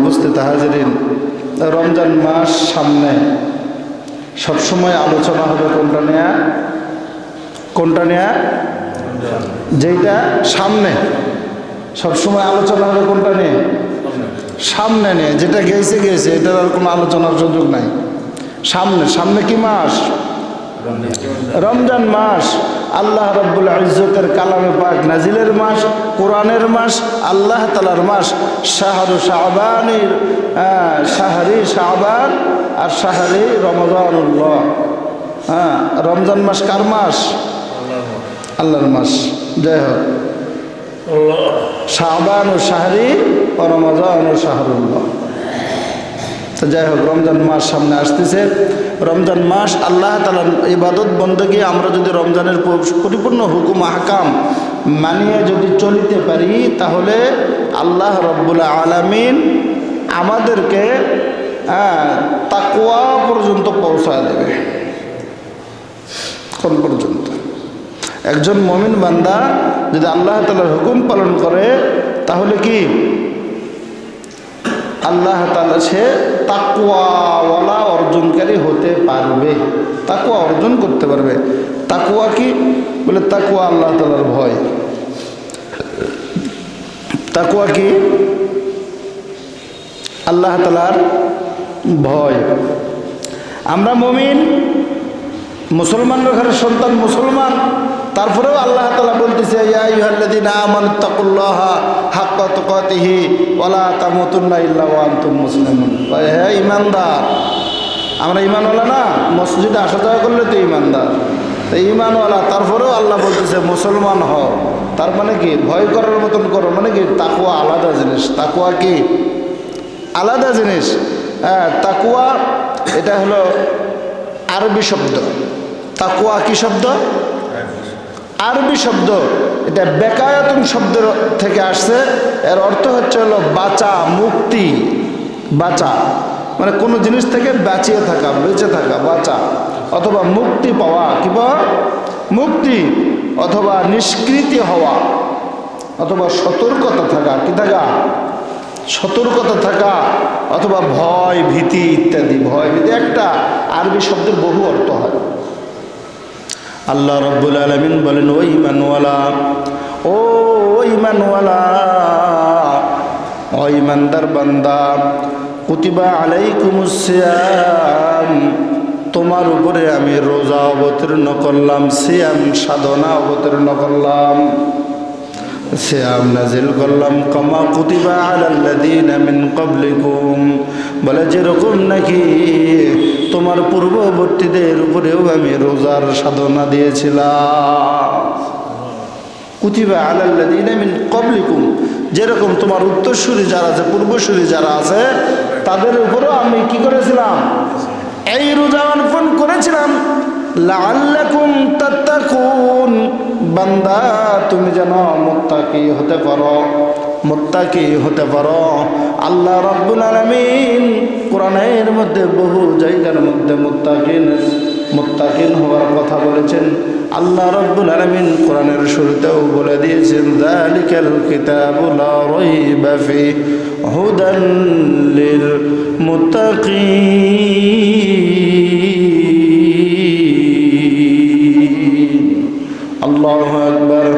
উপস্থিত হাজিরিন, রমজান মাস সামনে সবসময় আলোচনা হবে কোনটা নেয়া? কোনটা নেয়া? যেটা সামনে। সবসময় আলোচনা হবে কোনটা নিয়ে? সামনে নিয়ে। যেটা গেছে গেছে এটার আর কোনো আলোচনার সুযোগ নাই। সামনে সামনে কি মাস? রমজান মাস। আল্লাহ রব্বুল ইজ্জতের কালামে পাক নাজিলের মাস কোরআনের মাস আল্লাহ তালার মাস শাহরু শাহবানির হ্যাঁ, শাহরি শাহবান আর শাহরি রমজানুল্লাহ। হ্যাঁ রমজান মাস কার মাস? আল্লাহর মাস। জয় হোক। শাহবান ও শাহরি ও রমজান ও শাহরুল্লাহ। তো যাই হোক রমজান মাস সামনে আসতেছে। রমজান মাস আল্লাহ তালার ইবাদত বন্দগী আমরা যদি রমজানের পরিপূর্ণ হুকুম হাকাম মানিয়ে যদি চলিতে পারি তাহলে আল্লাহ রব্বুল আলামিন আমাদেরকে হ্যাঁ, তাকুয়া পর্যন্ত পৌঁছায় দেবে। কোন পর্যন্ত। একজন মমিন বান্দা যদি আল্লাহ তালার হুকুম পালন করে তাহলে কি? আল্লাহ তালা সে তাকুয়াওয়ালা অর্জনকারী হতে পারবে। তাকুয়া অর্জন করতে পারবে। তাকুয়া কি? বলে তাকুয়া আল্লাহ তালার ভয়। তাকুয়া কি? আল্লাহ তালার ভয়। আমরা মমিন মুসলমান ঘরের সন্তান মুসলমান। তারপরেও আল্লাহ তালা বলতেছে, ইয়া ইউহাল্লাযীনা আমানু তাকুল্লাহা হাক্কা তুকাতিহি ওয়ালা তামুতুন্না ইল্লা ওয়া আনতুম মুসলিমুন। হে ইমানদার আমরা ইমানওয়ালা না, মসজিদে আসা যাওয়া করলে তো ইমানদার তো ইমানওয়ালা তারপরেও আল্লাহ বলতেছে, মুসলমান হ তার মানে কি? ভয় করার মতন করো মানে কি? তাকুয়া আলাদা জিনিস। তাকুয়া কি? আলাদা জিনিস। হ্যাঁ তাকুয়া, এটা হলো আরবি শব্দ। তাকুয়া কি শব্দ? আরবি শব্দ, এটা বেকায়াতুন শব্দ থেকে আসছে। এর অর্থ হচ্ছে হলো বাঁচা, মুক্তি, বাঁচা। মানে কোনো জিনিস থেকে বাঁচিয়ে থাকা, বেঁচে থাকা, বাঁচা। অথবা মুক্তি পাওয়া, কি মুক্তি। অথবা নিষ্কৃতি হওয়া। অথবা সতর্কতা থাকা, কি থাকা? সতর্কতা থাকা। অথবা ভয়, ভীতি ইত্যাদি। ভয়, ভীতি একটা আরবি শব্দের বহু অর্থ হয়। আল্লাহ রব্বুল আলমিন বলেন, ওই ইমানওয়ালা ও ইমানওয়ালা ও ইমানদার বান্দা, কুতিবা আলাইকুমুসিয়াম তোমার উপরে আমি রোজা অবতীর্ণ করলাম, সিয়াম সাধনা অবতীর্ণ করলাম শ্যাম নাজিল করলাম, কমা কুতিবা আলাল্লাযীনা মিন ক্বাবলিকুম। বলে, যেরকম নাকি তোমার পূর্ববর্তীদের উপরেও আমি রোজার সাধনা দিয়েছিলাম। ক্বাবলিকুম। যেরকম তোমার উত্তরসূরি যারা আছে, পূর্বসূরি যারা আছে, তাদের উপরেও আমি কি করেছিলাম? এই রোজা অর্পণ করেছিলাম। বান্দা, তুমি যেন মুত্তাকি হতে পারো। মুত্তাকি হতে পারো। আল্লাহ রাব্বুল আলামিন কোরআনের মধ্যে বহু জায়গার মধ্যে মোত্তাকিন, মুত্তাকিন হওয়ার কথা বলেছেন। আল্লাহ রাব্বুল আলামিন কোরআনের শুরুতেও বলে দিয়েছেন, যালিকাল কিতাবু লা রাইবা ফি হুদান লিল মুত্তাকিন। আল্লাহু আকবার।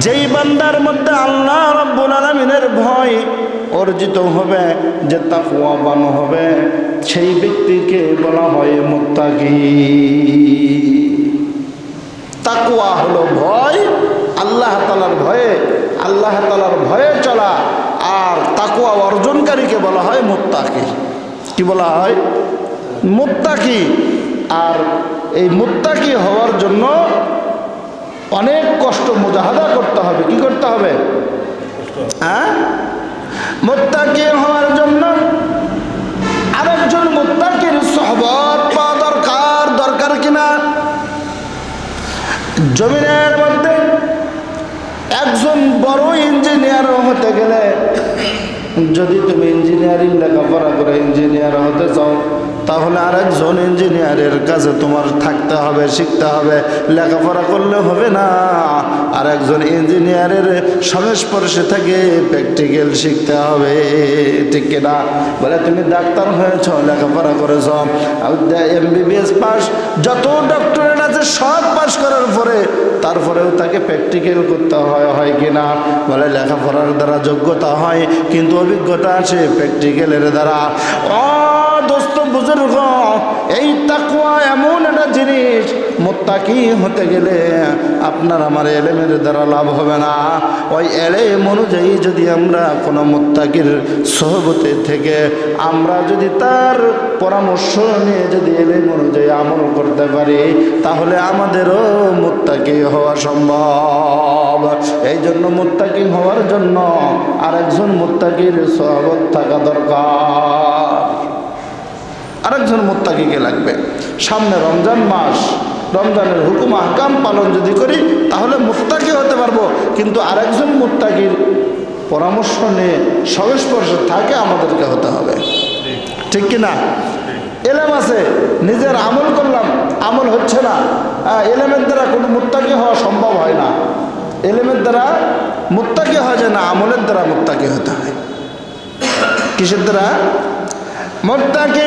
যেই বান্দার মধ্যে আল্লাহ রাব্বুল আলামিনের ভয় অর্জিত হবে, যে তাকওয়াবান হবে, সেই ব্যক্তিকে বলা হয় মুত্তাকি। তাকুয়া হলো ভয়, আল্লাহ তালার ভয়ে, আল্লাহ তালার ভয়ে চলা, আর তাকুয়া অর্জনকারীকে বলা হয় মুত্তাকি। কি বলা হয়? মুত্তাকি। আর এই মুত্তাকি হওয়ার জন্য অনেক কষ্ট মুজাহাদা করতে হবে। কি করতে হবে? হ্যাঁ? হওয়ার জন্য আরেকজন মুত্তাকির সহবত পাওয়া দরকার। দরকার কিনা জমিনের মধ্যে একজন বড় ইঞ্জিনিয়ার হতে গেলে যদি তুমি ইঞ্জিনিয়ারিং লেখাপড়া করে ইঞ্জিনিয়ার হতে চাও তাহলে আরেকজন ইঞ্জিনিয়ারের কাছে তোমার থাকতে হবে, শিখতে হবে। লেখাপড়া করলে হবে না। আর একজন ইঞ্জিনিয়ারের সংস্পর্শে থেকে প্র্যাকটিক্যাল শিখতে হবে। ঠিক কিনা বলে, তুমি ডাক্তার হয়েছ, লেখাপড়া করেছ। MBBS pass. যত ডক্টরেট আছে, সব পাস করার পরে তারপরেও তাকে প্র্যাকটিক্যাল করতে হয় হয় কিনা বলে, লেখাপড়ার দ্বারা যোগ্যতা হয়, কিন্তু অভিজ্ঞতা আছে প্র্যাকটিক্যালের দ্বারা। দোস্ত বুজুর্গ, এই তাকুয়া এমন একটা জিনিস, মোত্তাকি হতে গেলে আপনার আমার এলেমের দ্বারা লাভ হবে না। ওই এলেম অনুযায়ী যদি আমরা কোনো মোত্তাকির সহবতে থেকে আমরা যদি তার পরামর্শ নিয়ে যদি এলেম অনুযায়ী আমল করতে পারি, তাহলে আমাদেরও মোত্তাকি হওয়া সম্ভব। এই জন্য মোত্তাকি হওয়ার জন্য আরেকজন মোত্তাকির সহবত থাকা দরকার। আরেকজন মোত্তাকিকে লাগবে। সামনে রমজান মাস, রমজানের হুকুম, আহকাম পালন যদি করি, তাহলে মোত্তাকি হতে পারব। কিন্তু আরেকজন মোত্তাকির পরামর্শ নিয়ে সংস্পর্শে থাকে আমাদেরকে হতে হবে। ঠিক কি না? এলেম আছে, নিজের আমল করলাম, আমল হচ্ছে না। এলেমের দ্বারা কোনো মুত্তাকি হওয়া সম্ভব হয় না। এলেমের দ্বারা মুত্তাকি হয় যায় না, আমলের দ্বারা মুত্তাকি হতে হয়। কিসের দ্বারা? মুত্তাকি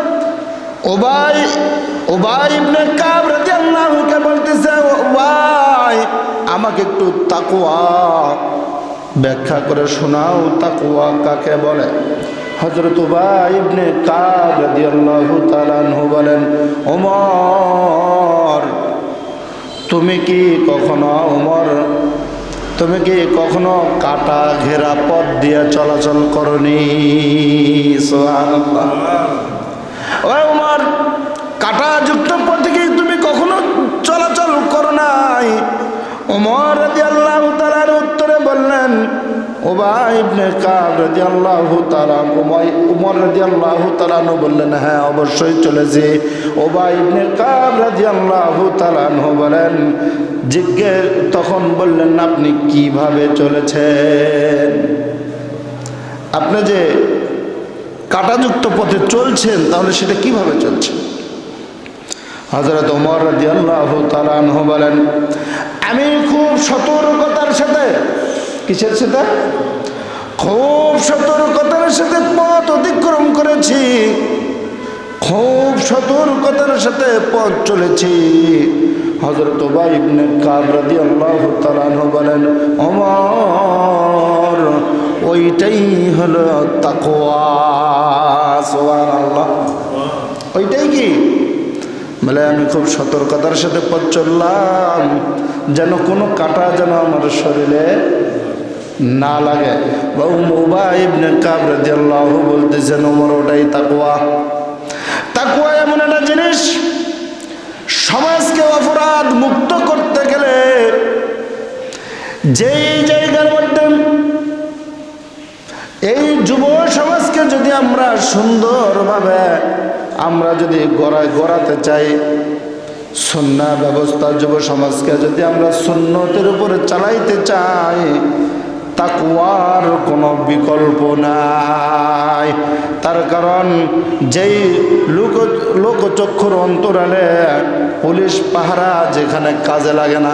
ওবাই ওবাই ইবনে কাব বলতেছে, ওবাই, আমাকে একটু তাকওয়া ব্যাখ্যা করে শোনাও, তাকওয়া কাকে বলে? হযরত উবাই ইবনে কাব রাদিয়াল্লাহু তাআলা বলেন, ওমর, তুমি কি কখনো ওমর, তুমি কি কখনো কাটা ঘেরা পথ দিয়ে চলাচল করনি? সুবহানাল্লাহ। ও উমর কাটাযুক্ত পথে কি তুমি কখনো চলাচল করো নাই উমর রাদিয়াল্লাহু তাআলার উত্তরে বললেন ওবা ইবনে কাব উমর বললেন হ্যাঁ অবশ্যই চলেছি। বলেন, জিজ্ঞেস তখন বললেন, আপনি কীভাবে চলেছেন? আপনি যে কাটাযুক্ত পথে চলছেন, তাহলে সেটা কীভাবে চলছে? হজরত ওমর রাদিয়াল্লাহু তাআলা আনহু বলেন, আমি খুব সতর্কতার সাথে, কিসের সাথে? খুব সতর্কতার সাথে পথ অতিক্রম করেছি। খুব সতর্কতার সাথে পথ চলেছি। হজরত বলেন, ওমর, ওইটাই হলো তাকওয়া। সুবহানাল্লাহ। ওইটাই কি? বলে, আমি খুব সতর্কতার সাথে পথ চললাম। যেন কোনো কাটা যেন আমার শরীরে না লাগে। বা উমা ইবনে কাব রাদিয়াল্লাহু বলতেছেন, ওমর, ওটাই তাকওয়া। তাকওয়া এমন একটা জিনিস, সমাজকে অপরাধ মুক্ত করতে গেলে যেই জায়গার মধ্যে এই যুব সমাজকে যদি আমরা সুন্দরভাবে আমরা যদি গড়ায় গড়াতে চাই সন্না ব্যবস্থা যুব সমাজকে যদি আমরা সুন্নতের উপরে চালাইতে চাই তাকুয়ার কোনো বিকল্প নাই। তার কারণ যেই লোক, লোকচক্ষুর অন্তরালে পুলিশ পাহারা যেখানে কাজে লাগে না,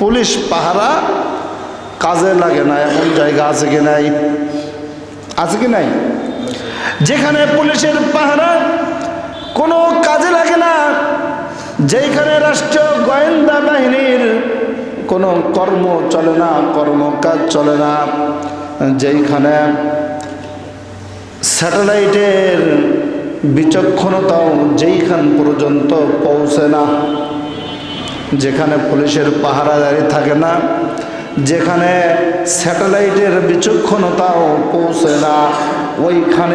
পুলিশ পাহারা কাজে লাগে না, এমন জায়গা আছে কি নাই? আছে কি নাই? যেখানে পুলিশের পাহারা কোনো কাজে লাগে না যেখানে রাষ্ট্রীয় গোয়েন্দা বাহিনীর কোনো কর্ম চলে না কর্মকাজ চলে না। যেইখানে স্যাটেলাইটের বিচক্ষণতাও যেইখান পর্যন্ত পৌঁছে না, যেখানে পুলিশের পাহারাদারি থাকে না, যেখানে স্যাটেলাইটের বিচক্ষণতাও পৌঁছে না, ওইখানে